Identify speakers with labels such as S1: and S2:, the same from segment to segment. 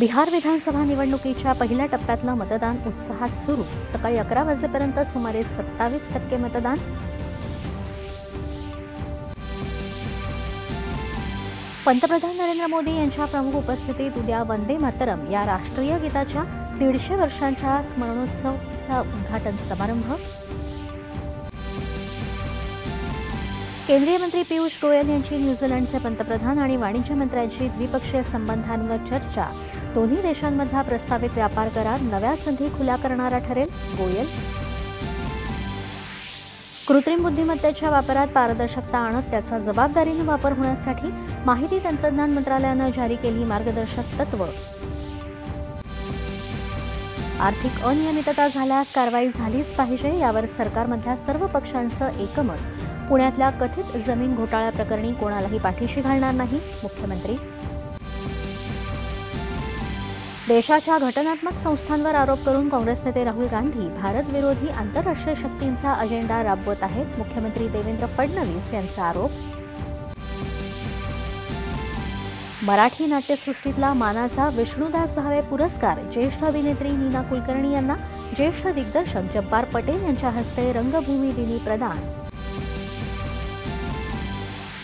S1: बिहार विधानसभा निवडणुकीच्या पहिल्या टप्प्यातलं मतदान उत्साहात सुरू. सकाळी अकरा वाजेपर्यंत सुमारे सत्तावीस टक्के मतदान. पंतप्रधान नरेंद्र मोदी यांच्या प्रमुख उपस्थितीत उद्या वंदे मातरम या राष्ट्रीय गीताच्या दीडशे वर्षांच्या स्मरणोत्सवचा उद्घाटन समारंभ. केंद्रीय मंत्री पियुष गोयल यांची न्यूझीलंडचे पंतप्रधान आणि वाणिज्य मंत्र्यांची द्विपक्षीय संबंधांवर चर्चा. दोन्ही देशांमधला प्रस्तावित व्यापार करार नव्या संधी खुल्या करणारा ठरेल गोयल? कृत्रिम बुद्धिमत्तेच्या वापरात पारदर्शकता आणत त्याचा जबाबदारीने वापर होण्यासाठी माहिती तंत्रज्ञान मंत्रालयानं जारी केली मार्गदर्शक तत्व. आर्थिक अनियमितता झाल्यास कारवाई झालीच पाहिजे यावर सरकारमधल्या सर्व पक्षांचं एकमत. पुण्यातल्या कथित जमीन घोटाळ्याप्रकरणी कोणालाही पाठीशी घालणार नाही मुख्यमंत्री देशाच्या घटनात्मक संस्थांवर आरोप करून काँग्रेस नेते राहुल गांधी भारत विरोधी आंतरराष्ट्रीय शक्तींचा अजेंडा राबवत आहेत. मुख्यमंत्री देवेंद्र फडणवीस यांचा आरोप. मराठी नाट्यसृष्टीतला मानाचा विष्णुदास भावे पुरस्कार ज्येष्ठ अभिनेत्री नीना कुलकर्णी यांना ज्येष्ठ दिग्दर्शक जब्बार पटेल यांच्या हस्ते रंगभूमी दिनी प्रदान.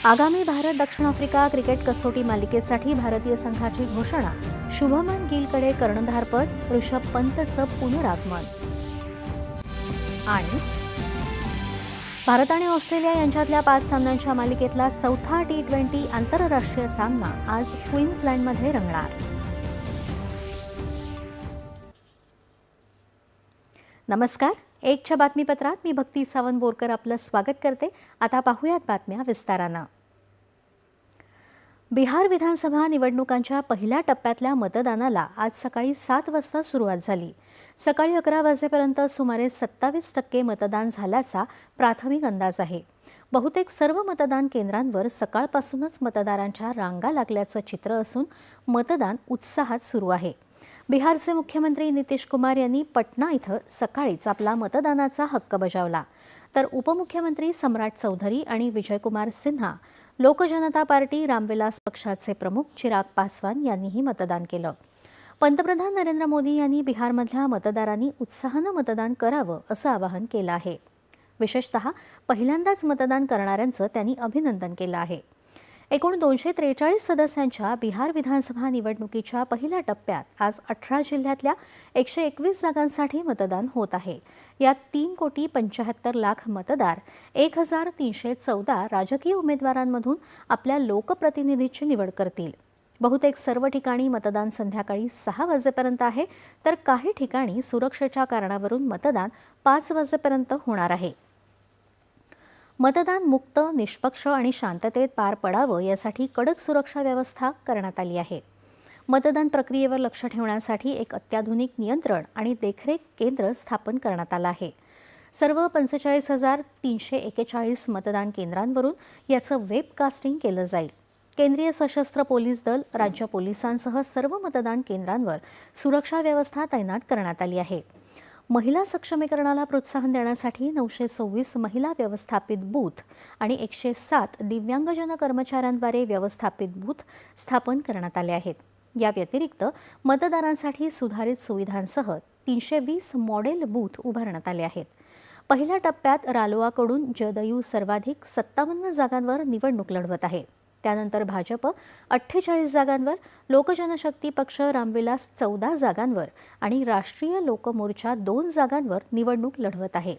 S1: आगामी भारत दक्षिण आफ्रिका क्रिकेट कसोटी मालिकेसाठी भारतीय संघाची घोषणा. शुभमन गिलकडे कर्णधारपद ऋषभ पंतचं पुनरागमन. आणि भारत आणि ऑस्ट्रेलिया यांच्यातल्या पाच सामन्यांच्या मालिकेतला चौथा टी ट्वेंटी आंतरराष्ट्रीय सामना आज क्वीन्सलँडमध्ये रंगणार. नमस्कार एकच्या बातमीपत्रात मी भक्ती सावंत बोरकर आपलं स्वागत करते. आता पाहूयात बातम्या विस्तारानं. बिहार विधानसभा निवडणुकांच्या पहिल्या टप्प्यातल्या मतदानाला आज सकाळी सात वाजता सुरुवात झाली. सकाळी अकरा वाजेपर्यंत सुमारे सत्तावीस टक्के मतदान झाल्याचा प्राथमिक अंदाज आहे. बहुतेक सर्व मतदान केंद्रांवर सकाळपासूनच मतदारांच्या रांगा लागल्याचं चित्र असून मतदान उत्साहात सुरू आहे. बिहारचे मुख्यमंत्री नितीश कुमार यांनी पटना इथं सकाळीच आपला मतदानाचा हक्क बजावला. तर उपमुख्यमंत्री सम्राट चौधरी आणि विजयकुमार सिन्हा लोकजनता पार्टी रामविलास पक्षाचे प्रमुख चिराग पासवान यांनीही मतदान केलं. पंतप्रधान नरेंद्र मोदी यांनी बिहारमधल्या मतदारांनी उत्साहानं मतदान करावं असं आवाहन केलं आहे. विशेषतः पहिल्यांदाच मतदान करणाऱ्यांचं त्यांनी अभिनंदन केलं आहे. एकूण दोनशे त्रेचाळीस सदस्यांच्या बिहार विधानसभा निवडणुकीच्या पहिल्या टप्प्यात आज अठरा जिल्ह्यातल्या एकशे एकवीस जागांसाठी मतदान होत आहे. यात तीन कोटी पंच्याहत्तर लाख मतदार एक हजार तीनशे चौदा राजकीय उमेदवारांमधून आपल्या लोकप्रतिनिधीची निवड करतील. बहुतेक सर्व ठिकाणी मतदान संध्याकाळी सहा वाजेपर्यंत आहे तर काही ठिकाणी सुरक्षेच्या कारणावरून मतदान पाच वाजेपर्यंत होणार आहे. मतदान मुक्त निष्पक्ष आणि शांततेत पार पडावं यासाठी कडक सुरक्षा व्यवस्था करण्यात आली आहे. मतदान प्रक्रियेवर लक्ष ठेवण्यासाठी एक अत्याधुनिक नियंत्रण आणि देखरेख केंद्र स्थापन करण्यात आलं आहे. सर्व पंचेचाळीस हजार तीनशे एकेचाळीस मतदान केंद्रांवरून याचं वेबकास्टिंग केलं जाईल. केंद्रीय सशस्त्र पोलीस दल राज्य पोलिसांसह सर्व मतदान केंद्रांवर सुरक्षा व्यवस्था तैनात करण्यात आली आहे. महिला सक्षमीकरणाला प्रोत्साहन देण्यासाठी नऊशे सव्वीस महिला व्यवस्थापित बूथ आणि एकशे सात दिव्यांगजन कर्मचाऱ्यांद्वारे व्यवस्थापित बूथ स्थापन करण्यात आले आहेत. या व्यतिरिक्त मतदारांसाठी सुधारित सुविधांसह तीनशे वीस मॉडेल बूथ उभारण्यात आले आहेत. पहिल्या टप्प्यात रालोआकडून जदयू सर्वाधिक सत्तावन्न जागांवर निवडणूक लढवत आहे. त्यानंतर भाजप अठ्ठेचाळीस जागांवर लोकजनशक्ती पक्ष रामविलास चौदा जागांवर आणि राष्ट्रीय लोकमोर्चा दोन जागांवर निवडणूक लढवत आहे.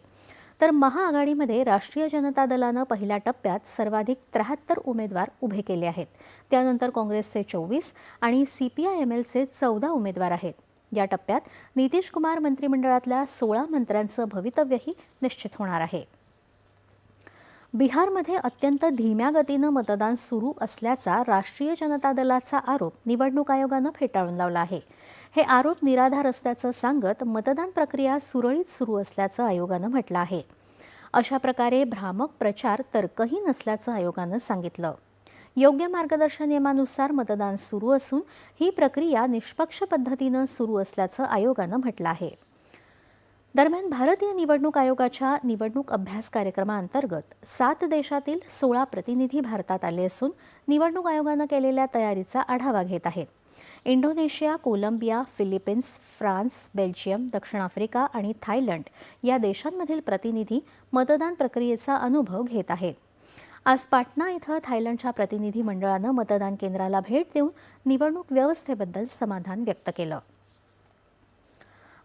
S1: तर महाआघाडीमध्ये राष्ट्रीय जनता दलानं पहिल्या टप्प्यात सर्वाधिक त्र्याहत्तर उमेदवार उभे केले आहेत. त्यानंतर काँग्रेसचे चोवीस आणि सी पी आय एम एलचे चौदा उमेदवार आहेत. या टप्प्यात नितीश कुमार मंत्रिमंडळातल्या सोळा मंत्र्यांचं भवितव्यही निश्चित होणार आहे. बिहारमध्ये अत्यंत धीम्या गतीनं मतदान सुरू असल्याचा राष्ट्रीय जनता दलाचा आरोप निवडणूक आयोगानं फेटाळून लावला आहे. हे आरोप निराधार असल्याचं सांगत मतदान प्रक्रिया सुरळीत सुरू असल्याचं आयोगानं म्हटलं आहे. अशा प्रकारे भ्रामक प्रचार तर्कही नसल्याचं आयोगानं सांगितलं. योग्य मार्गदर्शन नियमानुसार मतदान सुरू असून ही प्रक्रिया निष्पक्ष पद्धतीनं सुरू असल्याचं आयोगानं म्हटलं आहे. दरम्यान भारतीय निवडणूक आयोगाच्या निवडणूक अभ्यास कार्यक्रमाअंतर्गत सात देशातील सोळा प्रतिनिधी भारतात आले असून निवडणूक आयोगानं केलेल्या तयारीचा आढावा घेत आहेत Indonesia Colombia Philippines France Belgium दक्षिण आफ्रिका आणि थायलंड या देशांमधील प्रतिनिधी मतदान प्रक्रियेचा अनुभव घेत आहेत. आज पाटणा इथं थायलंडच्या प्रतिनिधी मंडळानं मतदान केंद्राला भेट देऊन निवडणूक व्यवस्थेबद्दल समाधान व्यक्त केलं.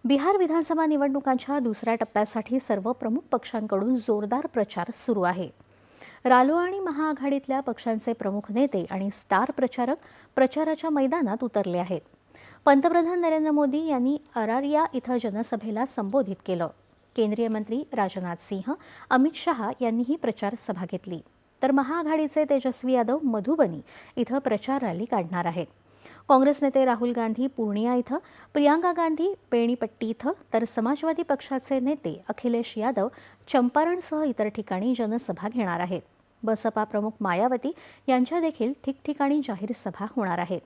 S1: बिहार विधानसभा निवडणुकांच्या दुसऱ्या टप्प्यासाठी सर्व प्रमुख पक्षांकडून जोरदार प्रचार सुरू आहे. रालो आणि महाआघाडीतल्या पक्षांचे प्रमुख नेते आणि स्टार प्रचारक प्रचाराच्या मैदानात उतरले आहेत. पंतप्रधान नरेंद्र मोदी यांनी अरारिया इथं जनसभेला संबोधित केलं. केंद्रीय मंत्री राजनाथ सिंह अमित शहा यांनीही प्रचार सभा घेतली. तर महाआघाडीचे तेजस्वी यादव मधुबनी इथं प्रचार रॅली काढणार आहेत. काँग्रेस नेते राहुल गांधी पूर्णिया इथं प्रियांका गांधी पेणीपट्टी इथं तर समाजवादी पक्षाचे नेते अखिलेश यादव चंपारणसह इतर ठिकाणी जनसभा घेणार आहेत. बसपा प्रमुख मायावती यांच्या देखील ठिकठिकाणी जाहीर सभा होणार आहेत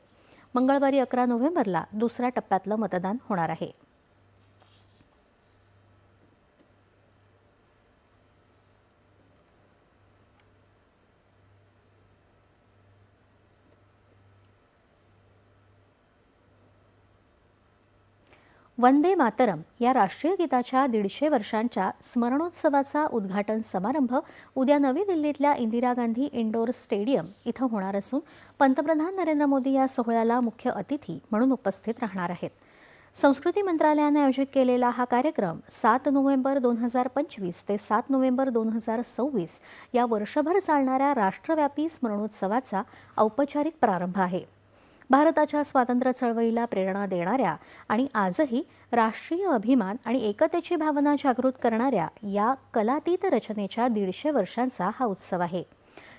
S1: मंगळवारी अकरा नोव्हेंबरला दुसऱ्या टप्प्यातलं मतदान होणार आहे. वंदे मातरम या राष्ट्रीय गीताच्या दीडशे वर्षांच्या स्मरणोत्सवाचा उद्घाटन समारंभ उद्या नवी दिल्लीतल्या इंदिरा गांधी इंडोर स्टेडियम इथं होणार असून पंतप्रधान नरेंद्र मोदी या सोहळ्याला मुख्य अतिथी म्हणून उपस्थित राहणार आहेत. संस्कृती मंत्रालयाने आयोजित केलेला हा कार्यक्रम सात नोव्हेंबर दोन हजार पंचवीस ते सात नोव्हेंबर दोन हजार सव्वीस या वर्षभर चालणाऱ्या राष्ट्रव्यापी स्मरणोत्सवाचा औपचारिक प्रारंभ आहे. भारताच्या स्वातंत्र्य चळवळीला प्रेरणा देणाऱ्या आणि आजही राष्ट्रीय अभिमान आणि एकतेची भावना जागृत करणाऱ्या या कलातीत रचनेच्या दीडशे वर्षांचा हा उत्सव आहे.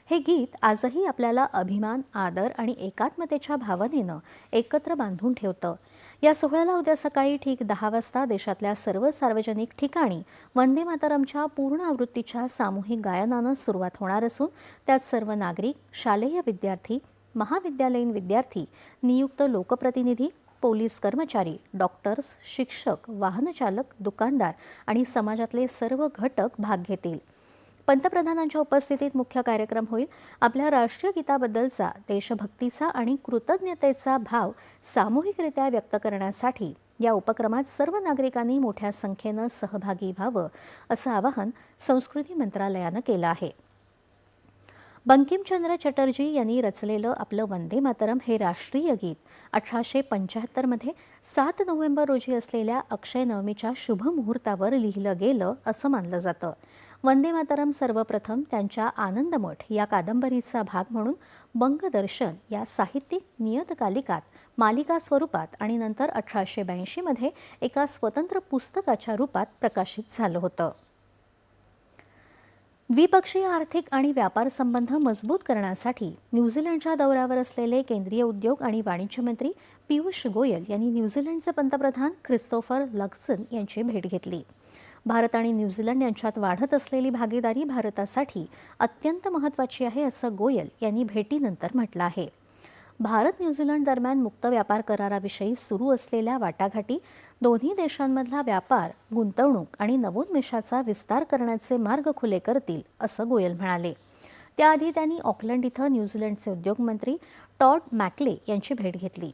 S1: हे गीत आजही आपल्याला अभिमान आदर आणि एकात्मतेच्या भावनेनं एकत्र बांधून ठेवतं. या सोहळ्याला उद्या सकाळी ठीक दहा वाजता देशातल्या सर्व सार्वजनिक ठिकाणी वंदे मातरमच्या पूर्ण आवृत्तीच्या सामूहिक गायनानं सुरुवात होणार असून त्यात सर्व नागरिक शालेय विद्यार्थी महाविद्यालयीन विद्यार्थी नियुक्त लोकप्रतिनिधी पोलीस कर्मचारी डॉक्टर्स शिक्षक वाहनचालक दुकानदार आणि समाजातले सर्व घटक भाग घेतील. पंतप्रधानांच्या उपस्थितीत मुख्य कार्यक्रम होईल. आपल्या राष्ट्रीय गीताबद्दलचा देशभक्तीचा आणि कृतज्ञतेचा भाव सामूहिकरित्या व्यक्त करण्यासाठी या उपक्रमात सर्व नागरिकांनी मोठ्या संख्येनं सहभागी व्हावं असं आवाहन संस्कृती मंत्रालयानं केलं आहे. बंकिमचंद्र चटर्जी यांनी रचलेलं आपलं वंदे मातरम हे राष्ट्रीय गीत अठराशे पंच्याहत्तरमध्ये सात नोव्हेंबर रोजी असलेल्या अक्षय नवमीच्या शुभ मुहूर्तावर लिहिलं गेलं असं मानलं जातं. वंदे मातरम सर्वप्रथम त्यांच्या आनंदमठ या कादंबरीचा भाग म्हणून बंगदर्शन या साहित्यिक नियतकालिकात मालिका स्वरूपात आणि नंतर अठराशे ब्याऐंशीमध्ये एका स्वतंत्र पुस्तकाच्या रूपात प्रकाशित झालं होतं. द्विपक्षीय आर्थिक आणि व्यापार संबंध मजबूत करण्यासाठी न्यूझीलंडच्या दौऱ्यावर असलेले केंद्रीय उद्योग आणि वाणिज्य मंत्री पियुष गोयल यांनी न्यूझीलंडचे पंतप्रधान ख्रिस्तोफर लक्सन यांची भेट घेतली. भारत आणि न्यूझीलंड यांच्यात वाढत असलेली भागीदारी भारतासाठी अत्यंत महत्त्वाची आहे असं गोयल यांनी भेटीनंतर म्हटलं आहे. भारत न्यूझीलंड दरम्यान मुक्त व्यापार कराराविषयी सुरू असलेल्या वाटाघाटी दोन्ही देशांमधला व्यापार गुंतवणूक आणि नवोन्मेषाचा विस्तार करण्याचे मार्ग खुले करतील असं गोयल म्हणाले. त्याआधी त्यांनी ऑकलंड इथं न्यूझीलंडचे उद्योगमंत्री टॉड मॅकले यांची भेट घेतली.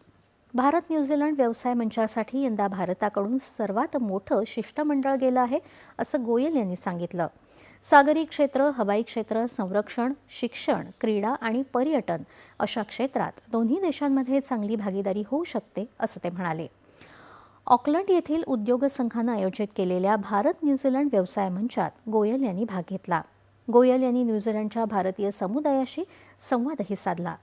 S1: भारत न्यूझीलंड व्यवसाय मंचासाठी यंदा भारताकडून सर्वात मोठं शिष्टमंडळ गेलं आहे असं गोयल यांनी सांगितलं. सागरी क्षेत्र हवाई क्षेत्र संरक्षण शिक्षण क्रीडा आणि पर्यटन अशा क्षेत्रात दोन्ही देशांमध्ये चांगली भागीदारी होऊ शकते असं ते म्हणाले. ऑकलंड येथील उद्योग संघानं आयोजित केलेल्या भारत न्यूझीलंड व्यवसाय मंचात गोयल यांनी भाग घेतला. गोयल यांनी न्यूझीलंडच्या भारतीय समुदायाशी संवादही साधला.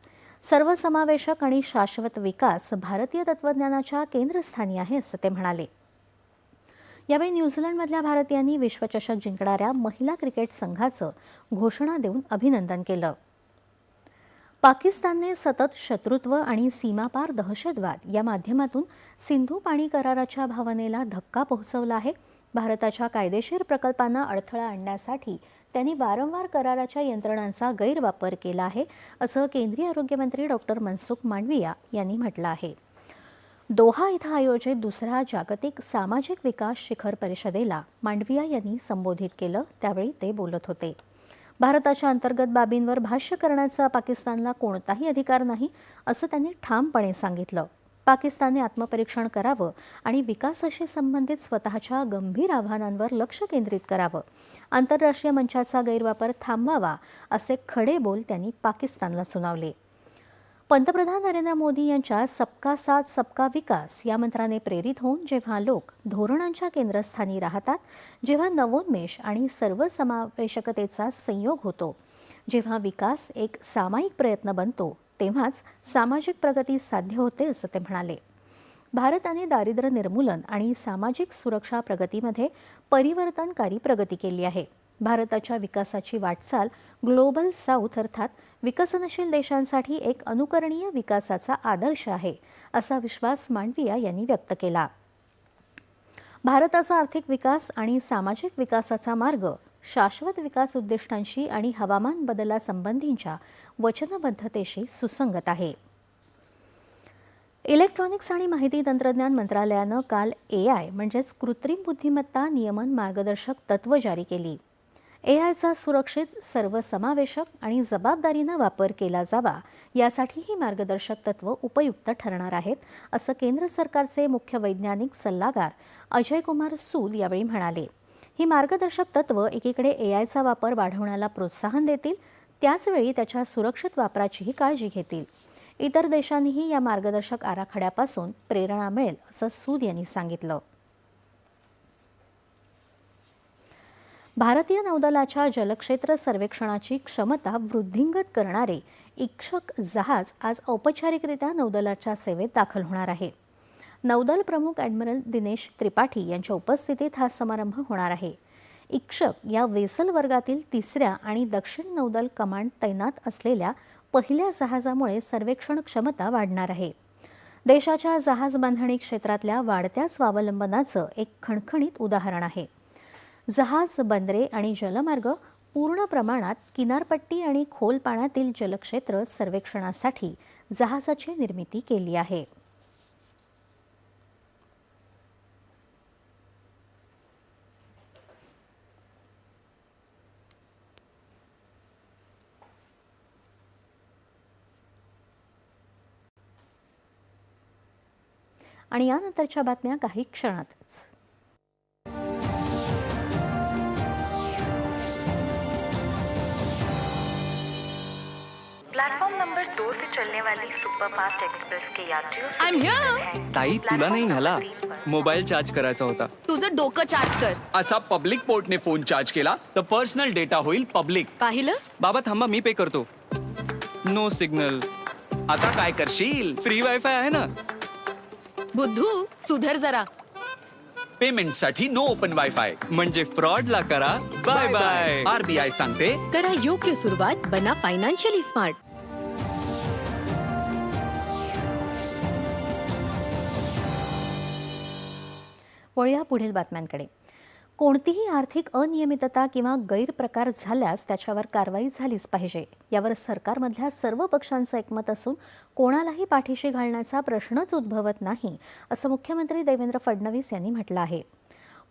S1: सर्वसमावेशक आणि शाश्वत विकास भारतीय तत्वज्ञानाच्या केंद्रस्थानी आहे असं ते म्हणाले. यावेळी न्यूझीलंडमधल्या भारतीयांनी विश्वचषक जिंकणाऱ्या महिला क्रिकेट संघाचं घोषणा देऊन अभिनंदन केलं. पाकिस्तानने सतत शत्रुत्व आणि सीमापार दहशतवाद या माध्यमातून सिंधू पाणी कराराच्या भावनेला धक्का पोहोचवला आहे. भारताच्या कायदेशीर प्रकल्पांना अडथळा आणण्यासाठी त्यांनी वारंवार कराराच्या यंत्रणांचा गैरवापर केला आहे असं केंद्रीय आरोग्यमंत्री डॉक्टर मनसुख मांडविया यांनी म्हटलं आहे. दोहा इथं आयोजित दुसऱ्या जागतिक सामाजिक विकास शिखर परिषदेला मांडविया यांनी संबोधित केलं त्यावेळी ते बोलत होते. भारताच्या अंतर्गत बाबींवर भाष्य करण्याचा पाकिस्तानला कोणताही अधिकार नाही असं त्यांनी ठामपणे सांगितलं. पाकिस्तानने आत्मपरीक्षण करावं आणि विकासाशी संबंधित स्वतःच्या गंभीर आव्हानांवर लक्ष केंद्रित करावं. आंतरराष्ट्रीय मंचाचा गैरवापर थांबवावा असे खडे बोल त्यांनी पाकिस्तानला सुनावले. पंतप्रधान नरेंद्र मोदी यांच्या सबका साथ सबका विकास या मंत्राने प्रेरित होऊन जेव्हा लोक धोरणांच्या केंद्रस्थानी राहतात जेव्हा नवोन्मेष आणि सर्वसमावेशकतेचा संयोग होतो जेव्हा विकास एक सामायिक प्रयत्न बनतो तेव्हाच सामाजिक प्रगती साध्य होते असं ते म्हणाले. भारताने दारिद्र्य निर्मूलन आणि सामाजिक सुरक्षा प्रगतीमध्ये परिवर्तनकारी प्रगती केली आहे. भारताच्या विकासाची वाटचाल ग्लोबल साऊथ अर्थात विकसनशील देशांसाठी एक अनुकरणीय विकासाचा आदर्श आहे असा विश्वास मांडविया यांनी व्यक्त केला. भारताचा आर्थिक विकास आणि सामाजिक विकासाचा मार्ग शाश्वत विकास उद्दिष्टांशी आणि हवामान बदलासंबंधीच्या वचनबद्धतेशी सुसंगत आहे. इलेक्ट्रॉनिक्स आणि माहिती तंत्रज्ञान मंत्रालयानं काल ए आय म्हणजेच कृत्रिम बुद्धिमत्ता नियमन मार्गदर्शक तत्त्व जारी केली. ए आयचा सुरक्षित सर्वसमावेशक आणि जबाबदारीनं वापर केला जावा यासाठी ही मार्गदर्शक तत्व उपयुक्त ठरणार आहेत असं केंद्र सरकारचे मुख्य वैज्ञानिक सल्लागार अजय कुमार सूद यावेळी म्हणाले. ही मार्गदर्शक तत्व एकीकडे ए आयचा वापर वाढवण्याला प्रोत्साहन देतील त्याचवेळी त्याच्या सुरक्षित वापराचीही काळजी घेतील. इतर देशांनीही या मार्गदर्शक आराखड्यापासून प्रेरणा मिळेल असं सूद यांनी सांगितलं. भारतीय नौदलाच्या जलक्षेत्र सर्वेक्षणाची क्षमता वृद्धिंगत करणारे इक्षक जहाज आज औपचारिकरित्या नौदलाच्या सेवेत दाखल होणार आहे. नौदल प्रमुख ॲडमिरल दिनेश त्रिपाठी यांच्या उपस्थितीत हा समारंभ होणार आहे. इक्षक या वेसल वर्गातील तिसऱ्या आणि दक्षिण नौदल कमांड तैनात असलेल्या पहिल्या जहाजामुळे सर्वेक्षण क्षमता वाढणार आहे. देशाच्या जहाज बांधणी क्षेत्रातल्या वाढत्या स्वावलंबनाचं एक खणखणीत उदाहरण आहे. जहाज बंदरे आणि जलमार्ग पूर्ण प्रमाणात किनारपट्टी आणि खोल पाण्यातील जलक्षेत्र सर्वेक्षणासाठी जहाजाची निर्मिती केली आहे. आणि यानंतरच्या बातम्या काही क्षणातच.
S2: प्लेटफॉर्म नंबर दो से चलने वाली superfast express K
S3: I'm here.
S2: है।
S4: ताई तुला नाही झाला मोबाईल चार्ज करायचा होता.
S3: तुझं डोकं चार्ज कर.
S4: असा पब्लिक पोर्टने फोन चार्ज केला तर पर्सनल डेटा होईल पब्लिक.
S3: पाहिलंस?
S4: बाबा थांबा मी पे करतो. नो सिग्नल आता काय करशील? फ्री वायफाय आहे ना?
S3: बुद्धू सुधर जरा.
S4: पेमेंटसाठी नो ओपन वायफाय म्हणजे फ्रॉड ला करा. बाय बाय आरबीआय सांगते.
S5: करा योग्य सुरुवात बना फायनान्शियली स्मार्ट
S1: वळूया पुढील बातम्यांकडे. कोणतीही आर्थिक अनियमितता किंवा गैरप्रकार झाल्यास त्याच्यावर कारवाई झालीच पाहिजे. यावर सरकारमधल्या सर्व पक्षांचं एकमत असून कोणालाही पाठीशी घालण्याचा प्रश्नच उद्भवत नाही असं मुख्यमंत्री देवेंद्र फडणवीस यांनी म्हटलं आहे.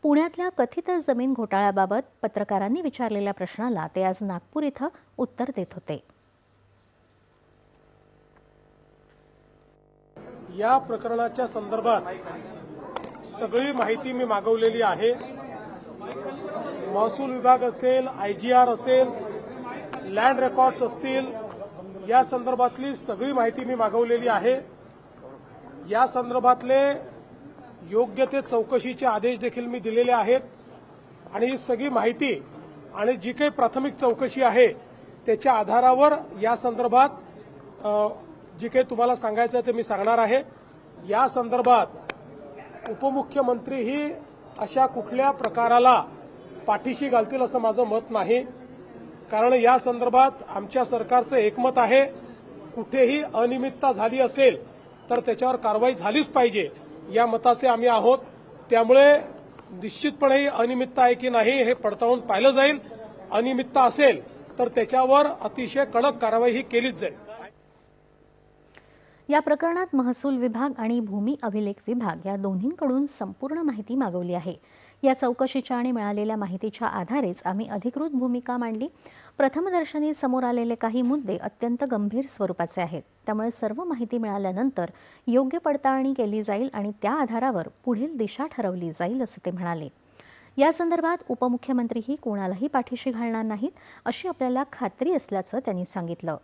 S1: पुण्यातल्या कथित जमीन घोटाळ्याबाबत पत्रकारांनी विचारलेल्या प्रश्नाला ते आज नागपूर इथं उत्तर देत होते.
S6: या प्रकरणाच्या संदर्भात सगळी माहिती मी मागवलेली आहे. महसूल विभाग असेल आय जी आर असेल लँड रेकॉर्ड्स असतील या संदर्भातली सगळी माहिती मी मागवलेली आहे. या संदर्भातले योग्य ते चौकशीचे आदेश देखील मी दिलेले आहेत. आणि ही सगळी माहिती आणि जी काही प्राथमिक चौकशी आहे त्याच्या आधारावर या संदर्भात जे काही तुम्हाला सांगायचं ते मी सांगणार आहे. या संदर्भात उपमुख्यमंत्री ही अशा कुठल्या प्रकाराला पाठीशी घालतील असं माझं मत नाही. कारण या संदर्भात आमच्या सरकारचं एकमत आहे. कुठेही अनियमितता झाली असेल तर त्याच्यावर कारवाई झालीच पाहिजे. या मताचे आम्ही आहोत. त्यामुळे निश्चितपणे ही अनियमितता आहे की नाही हे पडताळून पाहिलं जाईल. अनियमितता असेल तर त्याच्यावर अतिशय कडक कारवाई ही केलीच जाईल.
S1: या प्रकरणात महसूल विभाग आणि भूमी अभिलेख विभाग या दोन्हींकडून संपूर्ण माहिती मागवली आहे. या चौकशीच्या आणि मिळालेल्या माहितीच्या आधारेच आम्ही अधिकृत भूमिका मांडली. प्रथमदर्शनी समोर आलेले काही मुद्दे अत्यंत गंभीर स्वरूपाचे आहेत. त्यामुळे सर्व माहिती मिळाल्यानंतर योग्य पडताळणी केली जाईल आणि त्या आधारावर पुढील दिशा ठरवली जाईल असं ते म्हणाले. या संदर्भात उपमुख्यमंत्रीही कोणालाही पाठीशी घालणार नाहीत अशी आपल्याला खात्री असल्याचं त्यांनी सांगितलं.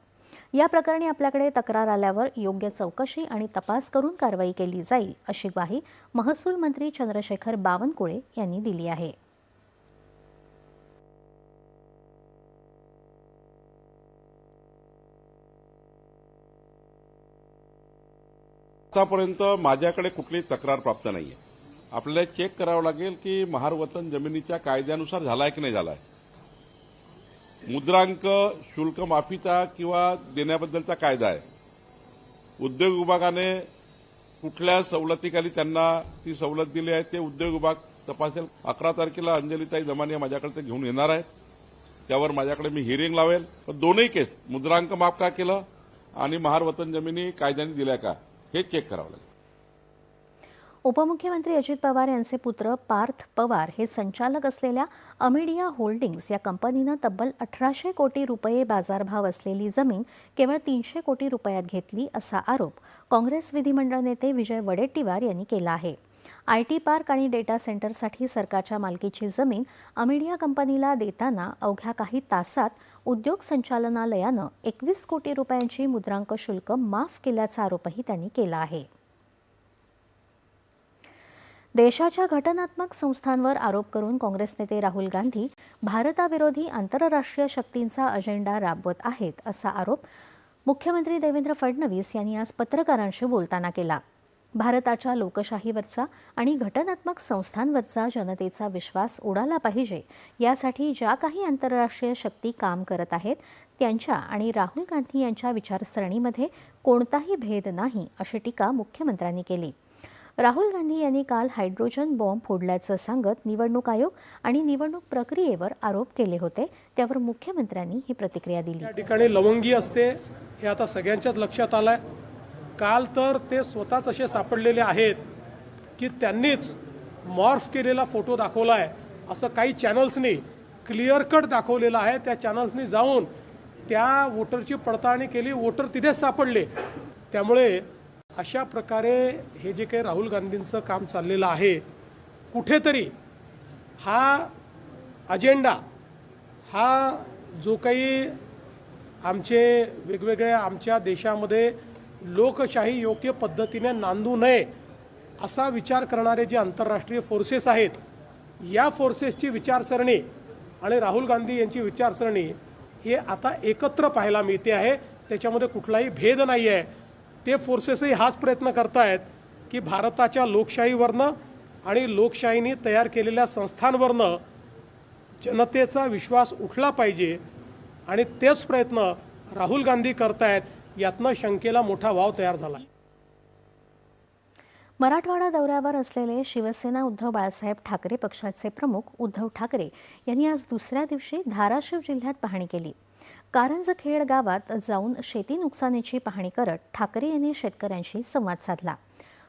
S1: या प्रकरणी आपल्याकडे तक्रार आल्यावर योग्य चौकशी आणि तपास करून कारवाई केली जाईल अशी ग्वाही महसूल मंत्री चंद्रशेखर बावनकुळे यांनी दिली आहे.
S7: आतापर्यंत माझ्याकडे कुठलीही तक्रार प्राप्त नाही आहे आपल्याला चेक करावं लागेल की महार वतन जमिनीच्या कायद्यानुसार झालाय की नाही झालाय. मुद्रांक शुल्क माफीचा किंवा देण्याबद्दलचा कायदा आहे. उद्योग विभागाने कुठल्या सवलतीखाली त्यांना ती सवलत दिली आहे ते उद्योग विभाग तपासेल. अकरा तारखेला अंजलीताई जमानिया माझ्याकडे ते घेऊन येणार आहेत. त्यावर माझ्याकडे मी हिअरिंग लावेल. पण दोन्ही केस मुद्रांक माफ का केलं आणि महार वतन जमिनी कायद्याने दिल्या का हे चेक करावं लागेल.
S1: उपमुख्यमंत्री अजित पवार यांचे पुत्र पार्थ पवार हे संचालक असलेल्या अमिडिया होल्डिंग्स या कंपनीनं तब्बल अठराशे कोटी रुपये बाजारभाव असलेली जमीन केवळ तीनशे कोटी रुपयात घेतली असा आरोप काँग्रेस विधिमंडळ नेते विजय वडेट्टीवार यांनी केला आहे. आय टी पार्क आणि डेटा सेंटरसाठी सरकारच्या मालकीची जमीन अमिडिया कंपनीला देताना अवघ्या काही तासात उद्योग संचालनालयानं एकवीस कोटी रुपयांची मुद्रांक शुल्क माफ केल्याचा आरोपही त्यांनी केला आहे. देशाच्या घटनात्मक संस्थांवर आरोप करून काँग्रेस नेते राहुल गांधी भारताविरोधी आंतरराष्ट्रीय शक्तींचा अजेंडा राबवत आहेत असा आरोप मुख्यमंत्री देवेंद्र फडणवीस यांनी आज पत्रकारांशी बोलताना केला. भारताच्या लोकशाहीवरचा आणि घटनात्मक संस्थांवरचा जनतेचा विश्वास उडाला पाहिजे यासाठी ज्या काही आंतरराष्ट्रीय शक्ती काम करत आहेत त्यांच्या आणि राहुल गांधी यांच्या विचारसरणीमध्ये कोणताही भेद नाही अशी टीका मुख्यमंत्र्यांनी केली. राहुल गांधी यांनी काल हायड्रोजन बॉम्ब फोडल्याचं सांगत निवडणूक आयोग आणि निवडणूक प्रक्रियेवर आरोप केले होते. त्यावर मुख्यमंत्र्यांनी ही प्रतिक्रिया दिली.
S6: या ठिकाणी लवंगी असते हे आता सगळ्यांच्याच लक्षात आलंय. काल तर ते स्वतःच असे सापडलेले आहेत की त्यांनीच मॉर्फ केलेला फोटो दाखवला आहे असं काही चॅनल्सनी क्लिअर कट दाखवलेलं आहे. त्या चॅनल्सनी जाऊन त्या वोटरची पडताळणी केली. वोटर तिथेच सापडले. त्यामुळे अशा प्रकारे हे जे काही राहुल गांधींचं काम चाललेलं आहे कुठेतरी हा अजेंडा हा जो काही आमचे वेगवेगळ्या आमच्या देशामध्ये लोकशाही योग्य पद्धतीने नांदू नये असा विचार करणारे जे आंतरराष्ट्रीय फोर्सेस आहेत या फोर्सेसची विचारसरणी आणि राहुल गांधी यांची विचारसरणी हे आता एकत्र पाहायला मिळते आहे. त्याच्यामध्ये कुठलाही भेद नाही आहे ते फोर्सेसही हाच प्रयत्न करतायत की भारताच्या लोकशाहीवरनं आणि लोकशाहीने तयार केलेल्या संस्थांवरनं जनतेचा विश्वास उठला पाहिजे आणि तेच प्रयत्न राहुल गांधी करतायत यातनं शंकेला मोठा वाव तयार झाला
S1: मराठवाडा दौऱ्यावर असलेले शिवसेना उद्धव बाळासाहेब ठाकरे पक्षाचे प्रमुख उद्धव ठाकरे यांनी आज दुसऱ्या दिवशी धाराशिव जिल्ह्यात पाहणी केली. कारंजखेड गावात जाऊन शेती नुकसानीची पाहणी करत ठाकरे यांनी शेतकऱ्यांशी संवाद साधला.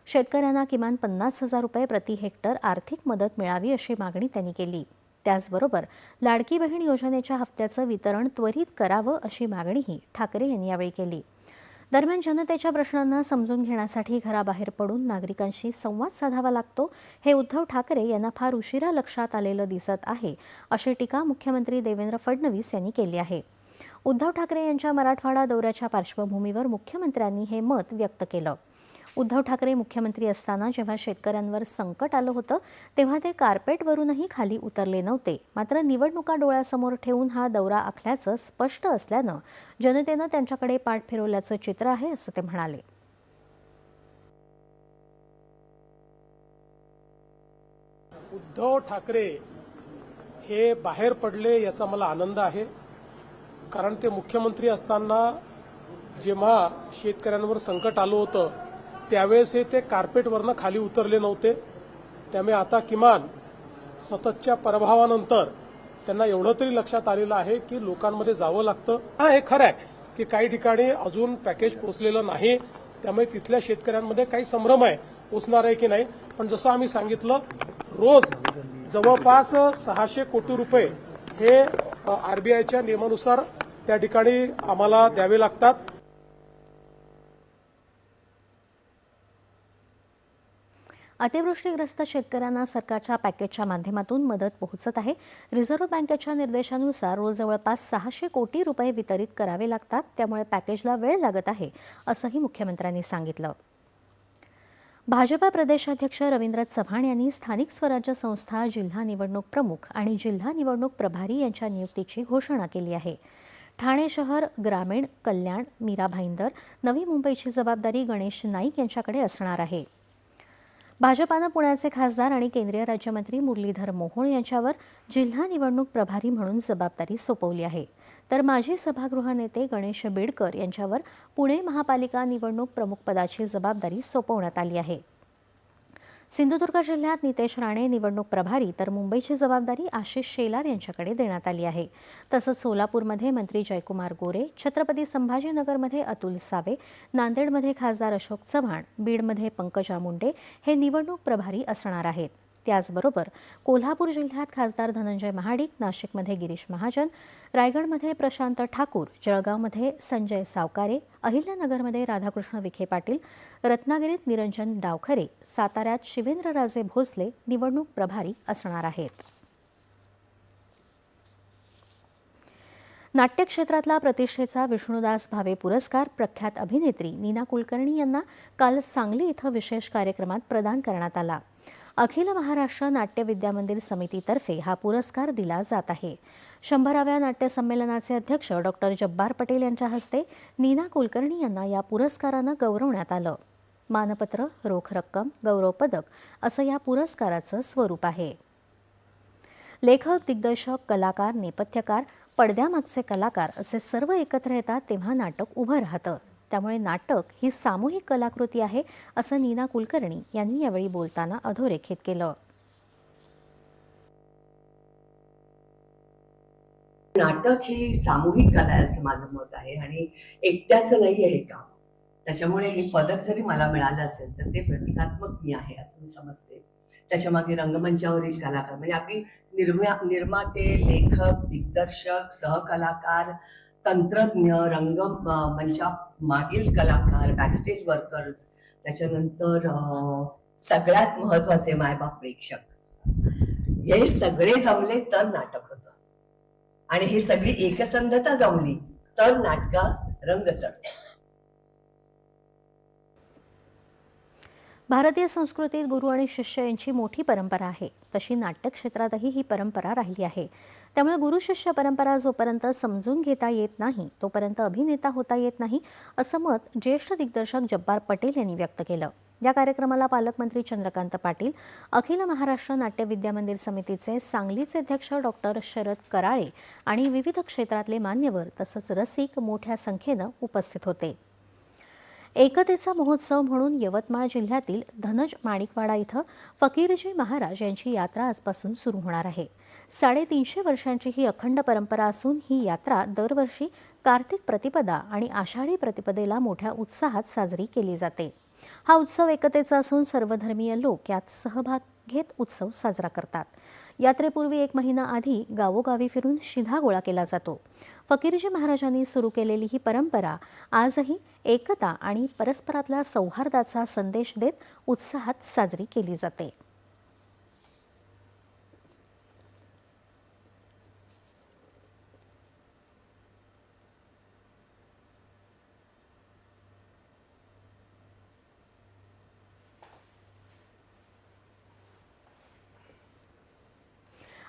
S1: शेतकऱ्यांना किमान पन्नास हजार रुपये प्रति हेक्टर आर्थिक मदत मिळावी अशी मागणी त्यांनी केली. त्याचबरोबर लाडकी बहीण योजनेच्या हप्त्याचं वितरण त्वरित करावं अशी मागणीही ठाकरे यांनी यावेळी केली. दरम्यान जनतेच्या प्रश्नांना समजून घेण्यासाठी घराबाहेर पडून नागरिकांशी संवाद साधावा लागतो हे उद्धव ठाकरे यांना फार उशिरा लक्षात आलेलं दिसत आहे अशी टीका मुख्यमंत्री देवेंद्र फडणवीस यांनी केली आहे. उद्धव ठाकरे यांच्या मराठवाडा दौऱ्याच्या पार्श्वभूमीवर मुख्यमंत्र्यांनी हे मत व्यक्त केलं. उद्धव ठाकरे मुख्यमंत्री असताना जेव्हा शेतकऱ्यांवर संकट आलं होतं तेव्हा ते कार्पेटवरूनही खाली उतरले नव्हते. मात्र निवडणुका डोळ्यासमोर ठेवून हा दौरा आखल्याचं स्पष्ट असल्यानं जनतेनं त्यांच्याकडे पाठ फिरवल्याचं चित्र आहे असं ते म्हणाले.
S6: उद्धव ठाकरे हे बाहेर पडले याचा मला आनंद आहे. कारण ते मुख्यमंत्री असताना जेव्हा शेतकऱ्यांवर संकट आलं होतं त्यावेळेस हे ते कार्पेटवरनं खाली उतरले नव्हते. त्यामुळे आता किमान सततच्या प्रभावानंतर त्यांना एवढं तरी लक्षात आलेलं आहे की लोकांमध्ये जावं लागतं. हा हे खरं आहे की काही ठिकाणी अजून पॅकेज पोचलेलं नाही. त्यामुळे तिथल्या शेतकऱ्यांमध्ये काही संभ्रम आहे पोचणार आहे की नाही. पण जसं आम्ही सांगितलं रोज जवळपास सहाशे कोटी रुपये हे आरबीआयच्या नियमानुसार त्या ठिकाणी आम्हाला द्यावे लागतात.
S1: अतिवृष्टीग्रस्त शेतकऱ्यांना सरकारच्या पॅकेजच्या माध्यमातून मदत पोहोचत आहे. रिझर्व्ह बँकेच्या निर्देशानुसार रोज जवळपास सहाशे कोटी रुपये वितरित करावे लागतात. त्यामुळे पॅकेजला वेळ लागत आहे असंही मुख्यमंत्र्यांनी सांगितलं. भाजपा प्रदेशाध्यक्ष रवींद्र चव्हाण यांनी स्थानिक स्वराज्य संस्था जिल्हा निवडणूक प्रमुख आणि जिल्हा निवडणूक प्रभारी यांच्या नियुक्तीची घोषणा केली आहे. ठाणे शहर ग्रामीण कल्याण मीरा भाईंदर नवी मुंबईची जबाबदारी गणेश नाईक यांच्याकडे असणार आहे. भाजपानं पुण्याचे खासदार आणि केंद्रीय राज्यमंत्री मुरलीधर मोहोळ यांच्यावर जिल्हा निवडणूक प्रभारी म्हणून जबाबदारी सोपवली आहे. तर माजी सभागृह नेते गणेश बिडकर यांच्यावर पुणे महापालिका निवडणूक प्रमुखपदाची जबाबदारी सोपवण्यात आली आहे. सिंधुदुर्ग जिल्ह्यात नितेश राणे निवडणूक प्रभारी तर मुंबईची जबाबदारी आशिष शेलार यांच्याकडे देण्यात आली आहे. तसंच सोलापूरमध्ये मंत्री जयकुमार गोरे छत्रपती संभाजीनगरमध्ये अतुल सावे नांदेडमध्ये खासदार अशोक चव्हाण बीडमध्ये पंकजा मुंडे हे निवडणूक प्रभारी असणार आहेत. त्याचबरोबर कोल्हापूर जिल्ह्यात खासदार धनंजय महाडिक नाशिकमध्ये गिरीश महाजन रायगडमध्ये प्रशांत ठाकूर जळगावमध्ये संजय सावकारे अहिल्यानगरमध्ये राधाकृष्ण विखे पाटील रत्नागिरीत निरंजन डावखरे साताऱ्यात शिवेंद्रराजे भोसले निवडणूक प्रभारी असणार आहेत. नाट्यक्षेत्रातला प्रतिष्ठेचा विष्णुदास भावे पुरस्कार प्रख्यात अभिनेत्री नीना कुलकर्णी यांना काल सांगली इथं विशेष कार्यक्रमात प्रदान करण्यात आला. अखिल महाराष्ट्र नाट्य विद्यामंदिर समितीतर्फे हा पुरस्कार दिला जात आहे. शंभराव्या नाट्य संमेलनाचे अध्यक्ष डॉक्टर जब्बार पटेल यांच्या हस्ते नीना कुलकर्णी यांना या पुरस्कारानं गौरवण्यात आलं. मानपत्र रोख रक्कम गौरव पदक असं या पुरस्काराचं स्वरूप आहे. लेखक दिग्दर्शक कलाकार नेपथ्यकार पडद्यामागचे कलाकार असे सर्व एकत्र येतात तेव्हा नाटक उभं राहतं. त्यामुळे नाटक ही सामूहिक कलाकृती आहे असं नीना कुलकर्णी यांनी यावेळी बोलताना अधोरेखित केलं.
S8: नाटक ही सामूहिक कला आहे असं माझं मत आहे आणि एकट्याचं नाही आहे का काम. त्याच्यामुळे हे पदक जरी मला मिळालं असेल तर ते प्रतिकात्मक मी आहे असं मी समजते. त्याच्यामागे रंगमंचावरील कलाकार म्हणजे अगदी निर्मा निर्माते लेखक दिग्दर्शक सहकलाकार तंत्रज्ञ रंग मंचा मागील कलाकार बॅकस्टेज वर्कर्स त्याच्यानंतर अं, सगळ्यात महत्त्वाचे मायबाप प्रेक्षक. हे सगळे जमले तर नाटक होतं. आणि ही सगळी एकसंधता जमली तर नाटकात रंग चढतो.
S1: भारतीय संस्कृतीत गुरु आणि शिष्य यांची मोठी परंपरा आहे. तशी नाट्यक्षेत्रातही ही परंपरा राहिली आहे. त्यामुळे गुरु शिष्य परंपरा जोपर्यंत समजून घेता येत नाही तोपर्यंत अभिनेता होता येत नाही असं मत ज्येष्ठ दिग्दर्शक जब्बार पटेल यांनी व्यक्त केलं. या कार्यक्रमाला पालकमंत्री चंद्रकांत पाटील अखिल महाराष्ट्र नाट्य विद्यामंदिर समितीचे सांगलीचे अध्यक्ष डॉक्टर शरद कराळे आणि विविध क्षेत्रातले मान्यवर तसंच रसिक मोठ्या संख्येनं उपस्थित होते. एकतेचा महोत्सव म्हणून यवतमाळ जिल्ह्यातील धनज माणिकवाडा इथं फकीरजी महाराज यांची यात्रा आजपासून सुरू होणार आहे. साडेतीनशे वर्षांची ही अखंड परंपरा असून ही यात्रा दरवर्षी कार्तिक प्रतिपदा आणि आषाढी प्रतिपदेला मोठ्या उत्साहात साजरी केली जाते. हा उत्सव एकतेचा असून सर्वधर्मीय लोक यात सहभाग घेत उत्सव साजरा करतात. यात्रेपूर्वी एक महिना आधी गावोगावी फिरून शिधा गोळा केला जातो. फकीरजी महाराजांनी सुरू केलेली ही परंपरा आजही एकता आणि परस्परातल्या सौहार्दाचा संदेश देत उत्साहात साजरी केली जाते.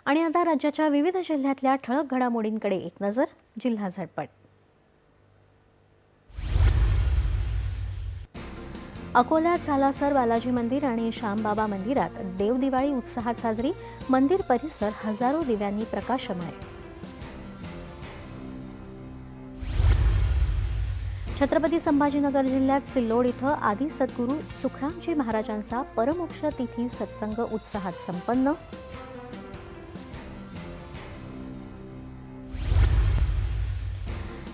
S1: आणि आता राज्याच्या विविध जिल्ह्यातल्या ठळक घडामोडींकडे एक नजर जिल्हा झटपट. अकोल्यात झालासर बालाजी मंदिर आणि श्यामबाबा मंदिरात देवदिवाळी उत्साहात साजरी मंदिर परिसर हजारो दिव्यांनी प्रकाशमय. छत्रपती संभाजीनगर जिल्ह्यात सिल्लोड इथं आदी सद्गुरू सुखरामजी महाराजांचा परमोक्ष तिथी सत्संग उत्साहात संपन्न.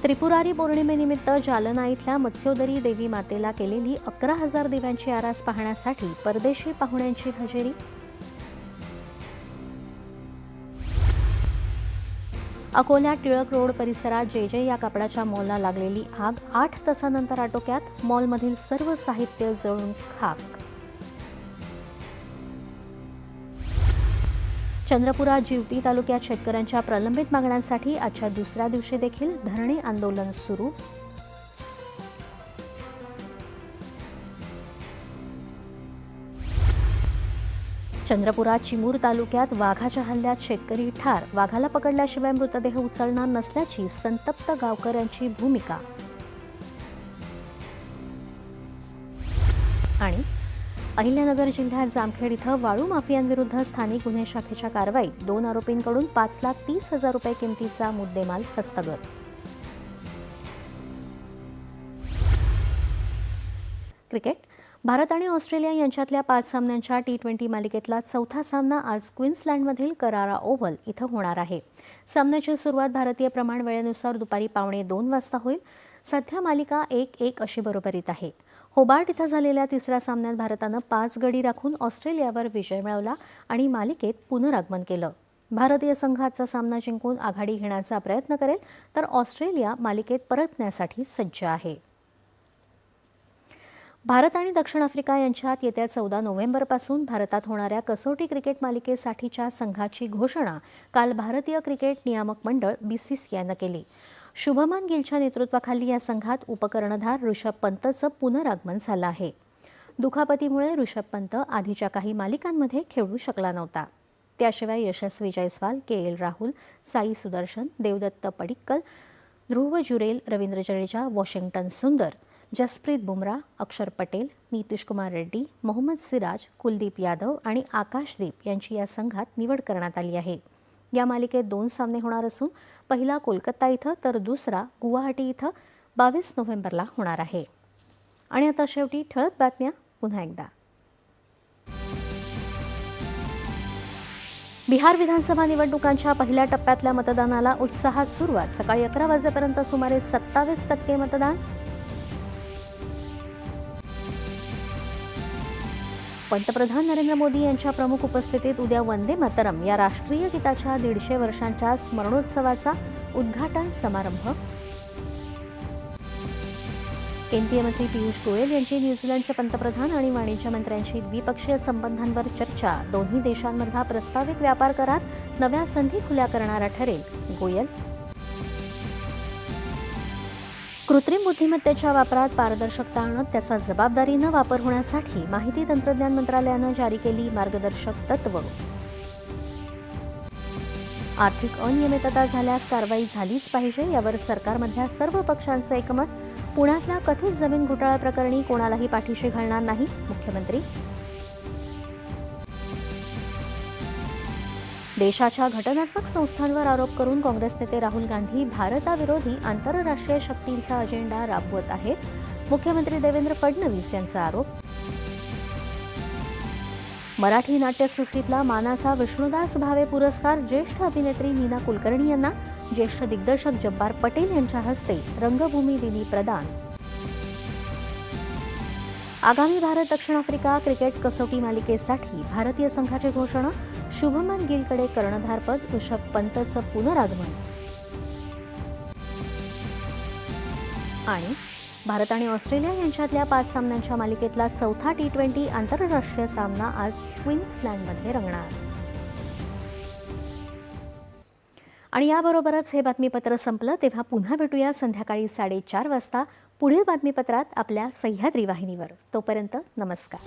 S1: त्रिपुरारी पौर्णिमेनिमित्त जालना इथल्या मत्स्योदरी देवी मातेला केलेली अकरा हजार दिव्यांची आरास पाहण्यासाठी परदेशी पाहुण्यांची हजेरी. अकोल्या टिळक रोड परिसरात जे जे या कापडाच्या मॉलला लागलेली आग आठ तासानंतर आटोक्यात मॉलमधील सर्व साहित्य जळून खाक चंद्रपुरात जिवती तालुक्यात शेतकऱ्यांच्या प्रलंबित मागण्यांसाठी आजच्या दुसऱ्या दिवशी देखील धरणे आंदोलन सुरू. चंद्रपुरात चिमूर तालुक्यात वाघाच्या हल्ल्यात शेतकरी ठार. वाघाला पकडल्याशिवाय मृतदेह उचलणार नसल्याची संतप्त गावकऱ्यांची भूमिका. आणि अहिल्यानगर जिल्ह्यात जामखेड इथं वाळू माफियांविरुद्ध स्थानिक गुन्हे शाखेच्या कारवाईत दोन आरोपींकडून पाच लाख तीस हजार रुपये किमतीचा मुद्देमाल हस्तगत. क्रिकेट. भारत आणि ऑस्ट्रेलिया यांच्यातल्या पाच सामन्यांच्या टी ट्वेंटी मालिकेतला चौथा सामना आज क्वीन्सलँडमधील करारा ओव्हल इथं होणार आहे. सामन्याची सुरुवात भारतीय प्रमाण वेळेनुसार दुपारी पावणे दोन वाजता होईल. सध्या मालिका एक एक अशी बरोबरीत आहे. होबार्ट इथं झालेल्या तिसऱ्या सामन्यात भारतानं पाच गडी राखून ऑस्ट्रेलियावर विजय मिळवला आणि मालिकेत पुनरागमन केलं. भारतीय संघाचा सामना जिंकून आघाडी घेण्याचा प्रयत्न करेल तर ऑस्ट्रेलिया मालिकेत परतण्यासाठी सज्ज आहे. भारत आणि दक्षिण आफ्रिका यांच्यात येत्या चौदा नोव्हेंबरपासून भारतात होणाऱ्या कसोटी क्रिकेट मालिकेसाठीच्या संघाची घोषणा काल भारतीय क्रिकेट नियामक मंडळ बीसीसीआयनं केली. शुभमान गिलच्या नेतृत्वाखाली या संघात उपकर्णधार ऋषभ पंतचं पुनरागमन झालं आहे. दुखापतीमुळे ऋषभ पंत आधीच्या काही मालिकांमध्ये खेळू शकला नव्हता. त्याशिवाय Yashasvi Jaiswal K L Rahul Sai Sudharsan Devdutt Padikkal Dhruv Jurel Ravindra Jadeja Washington Sundar Jasprit Bumrah अक्षर पटेल नितीश कुमार रेड्डी मोहम्मद सिराज कुलदीप यादव आणि आकाशदीप यांची या संघात निवड करण्यात आली आहे. या मालिकेत दोन सामने होणार असून पहिला कोलकाता इथं तर दुसरा गुवाहाटी इथं बावीस नोव्हेंबरला होणार आहे. आणि आता शेवटी ठळक बातम्या पुन्हा एकदा. बिहार विधानसभा निवडणुकांच्या पहिल्या टप्प्यातल्या मतदानाला उत्साहात सुरुवात. सकाळी अकरा वाजेपर्यंत सुमारे सत्तावीस टक्के मतदान पंतप्रधान नरेंद्र मोदी यांच्या प्रमुख उपस्थितीत उद्या वंदे मातरम या राष्ट्रीय गीताच्या दीडशे वर्षांच्या स्मरणोत्सवाचा उद्घाटन समारंभ. केंद्रीय मंत्री पियुष गोयल यांची न्यूझीलंडचे पंतप्रधान आणि वाणिज्य मंत्र्यांशी द्विपक्षीय संबंधांवर चर्चा. दोन्ही देशांमधला प्रस्तावित व्यापार करार नव्या संधी खुल्या करणारा ठरेल गोयल कृत्रिम बुद्धिमत्तेच्या वापरात पारदर्शकता आणत त्याचा जबाबदारीनं वापर होण्यासाठी माहिती तंत्रज्ञान मंत्रालयानं जारी केली मार्गदर्शक तत्व. आर्थिक अनियमितता झाल्यास कारवाई झालीच पाहिजे यावर सरकारमधल्या सर्व पक्षांचं एकमत. पुण्यातल्या कथित जमीन घोटाळा प्रकरणी कोणालाही पाठीशी घालणार नाही मुख्यमंत्री देशाच्या घटनात्मक संस्थांवर आरोप करून काँग्रेस नेते राहुल गांधी भारताविरोधी आंतरराष्ट्रीय शक्तींचा अजेंडा राबवत आहेत. मुख्यमंत्री देवेंद्र फडणवीस यांचा आरोप. मराठी नाट्यसृष्टीतला मानाचा विष्णुदास भावे पुरस्कार ज्येष्ठ अभिनेत्री नीना कुलकर्णी यांना ज्येष्ठ दिग्दर्शक जब्बार पटेल यांच्या हस्ते रंगभूमी दिनी प्रदान. आगामी भारत दक्षिण आफ्रिका क्रिकेट कसोटी मालिकेसाठी भारतीय संघाची घोषणा शुभमन गिलकडे कर्णधारपद ऋषभ पंतचं पुनरागमन. आणि भारत आणि ऑस्ट्रेलिया यांच्यातल्या पाच सामन्यांच्या मालिकेतला चौथा टी ट्वेंटी आंतरराष्ट्रीय सामना आज क्वीन्सलँडमध्ये रंगणार. आणि याबरोबरच हे बातमीपत्र संपलं तेव्हा पुन्हा भेटूया संध्याकाळी साडेचार वाजता. पुढील बातमीपत्रात आपल्या सह्याद्री वाहिनीवर. तोपर्यंत नमस्कार.